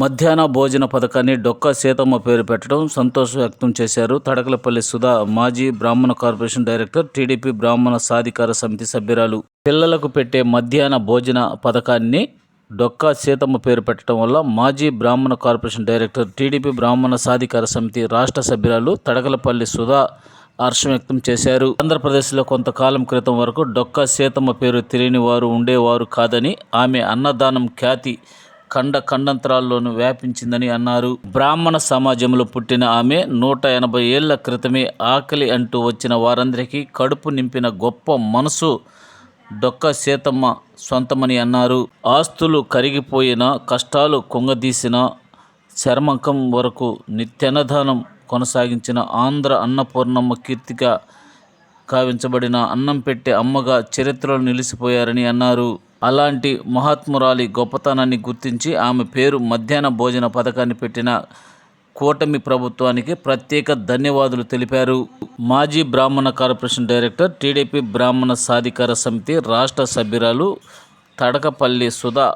మధ్యాహ్న భోజన పథకాన్ని డొక్కా సీతమ్మ పేరు పెట్టడం సంతోషం వ్యక్తం చేశారు. తడకలపల్లి సుధా మాజీ బ్రాహ్మణ కార్పొరేషన్ డైరెక్టర్ టీడీపీ బ్రాహ్మణ సాధికార సమితి సభ్యురాలు. పిల్లలకు పెట్టే మధ్యాహ్న భోజన పథకాన్ని డొక్కా సీతమ్మ పేరు పెట్టడం వల్ల మాజీ బ్రాహ్మణ కార్పొరేషన్ డైరెక్టర్ టీడీపీ బ్రాహ్మణ సాధికార సమితి రాష్ట్ర సభ్యురాలు తడకలపల్లి సుధా హర్షం వ్యక్తం చేశారు. ఆంధ్రప్రదేశ్లో కొంతకాలం క్రితం వరకు డొక్కా సీతమ్మ పేరు తెలియని వారు ఉండేవారు కాదని ఆమె అన్నదానం ఖ్యాతి ఖండ ఖండంతరాల్లోనూ వ్యాపించిందని అన్నారు. బ్రాహ్మణ సమాజంలో పుట్టిన ఆమె నూట ఎనభై ఏళ్ళ క్రితమే ఆకలి అంటూ వచ్చిన వారందరికీ కడుపు నింపిన గొప్ప మనసు డొక్క సీతమ్మ సొంతమని అన్నారు. ఆస్తులు కరిగిపోయిన కష్టాలు కుంగదీసిన చర్మకం వరకు నిత్యనదానం కొనసాగించిన ఆంధ్ర అన్నపూర్ణమ్మ కీర్తిగా కావించబడిన అన్నం పెట్టే అమ్మగా చరిత్రలో నిలిచిపోయారని అన్నారు. అలాంటి మహాత్మురాలి గొప్పతనాన్ని గుర్తించి ఆమె పేరు మధ్యాహ్న భోజన పథకాన్ని పెట్టిన కూటమి ప్రభుత్వానికి ప్రత్యేక ధన్యవాదాలు తెలిపారు. మాజీ బ్రాహ్మణ కార్పొరేషన్ డైరెక్టర్ టీడీపీ బ్రాహ్మణ సాధికార సమితి రాష్ట్ర సభ్యురాలు తడకపల్లి సుధా